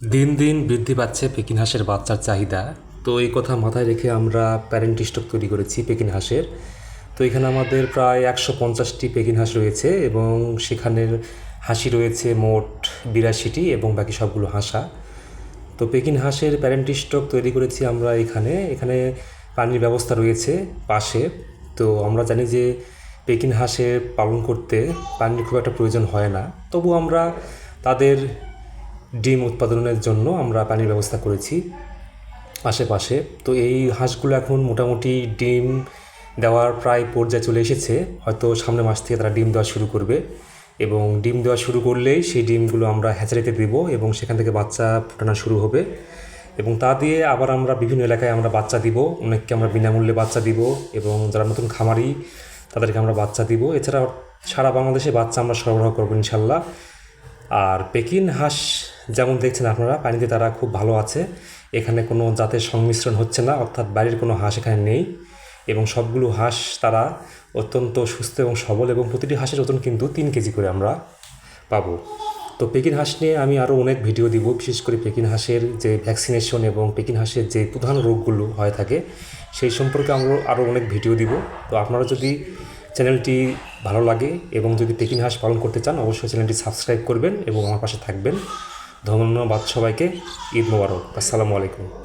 দিন দিন বৃদ্ধি পাচ্ছে পেকিন হাঁসের বাচ্চার চাহিদা। তো এই কথা মাথায় রেখে আমরা প্যারেন্ট স্টক তৈরি করেছি পেকিন হাঁসের। তো এখানে আমাদের প্রায় একশো পঞ্চাশটি পেকিন হাঁস রয়েছে এবং সেখানের হাসি রয়েছে মোট বিরাশিটি এবং বাকি সবগুলো হাঁসা। তো পেকিন হাঁসের প্যারেন্ট স্টক তৈরি করেছি আমরা এখানে। এখানে পানির ব্যবস্থা রয়েছে পাশে। তো আমরা জানি যে পেকিন হাঁসের পালন করতে পানির খুব একটা প্রয়োজন হয় না। তবু আমরা তাদের ডিম উৎপাদনের জন্য আমরা পানির ব্যবস্থা করেছি আশেপাশে। তো এই হাঁসগুলো এখন মোটামুটি ডিম দেওয়ার প্রায় পর্যায়ে চলে এসেছে। হয়তো সামনের মাস থেকে তারা ডিম দেওয়া শুরু করবে এবং ডিম দেওয়া শুরু করলেই সেই ডিমগুলো আমরা হ্যাচারিতে দেবো এবং সেখান থেকে বাচ্চা ফোটানো শুরু হবে এবং তা দিয়ে আবার আমরা বিভিন্ন এলাকায় আমরা বাচ্চা দিব, অনেককে আমরা বিনামূল্যে বাচ্চা দিব এবং যারা নতুন খামারি তাদেরকে আমরা বাচ্চা দিব। এছাড়া সারা বাংলাদেশে বাচ্চা আমরা সরবরাহ করব ইনশাল্লাহ। আর পেকিন হাঁস যেমন দেখছেন আপনারা, পানিতে তারা খুব ভালো আছে। এখানে কোনো জাতের সংমিশ্রণ হচ্ছে না, অর্থাৎ বাড়ির কোনো হাঁস এখানে নেই। এবং সবগুলো হাঁস তারা অত্যন্ত সুস্থ এবং সবল এবং প্রতিটি হাঁসের ওজন কিন্তু তিন কেজি করে আমরা পাবো। তো পেকিন হাঁস নিয়ে আমি আরও অনেক ভিডিও দিব, বিশেষ করে পেকিন হাঁসের যে ভ্যাকসিনেশন এবং পেকিন হাঁসের যে প্রধান রোগগুলো হয়ে থাকে, সেই সম্পর্কে আমরা আরও অনেক ভিডিও দিব। তো আপনারা যদি চ্যানেলটি ভালো লাগে এবং যদি পেকিন হাঁস পালন করতে চান, অবশ্যই চ্যানেলটি সাবস্ক্রাইব করবেন এবং আমার পাশে থাকবেন। ধন্যবাদ সবাইকে। ঈদ মোবারক। আসসালামু আলাইকুম।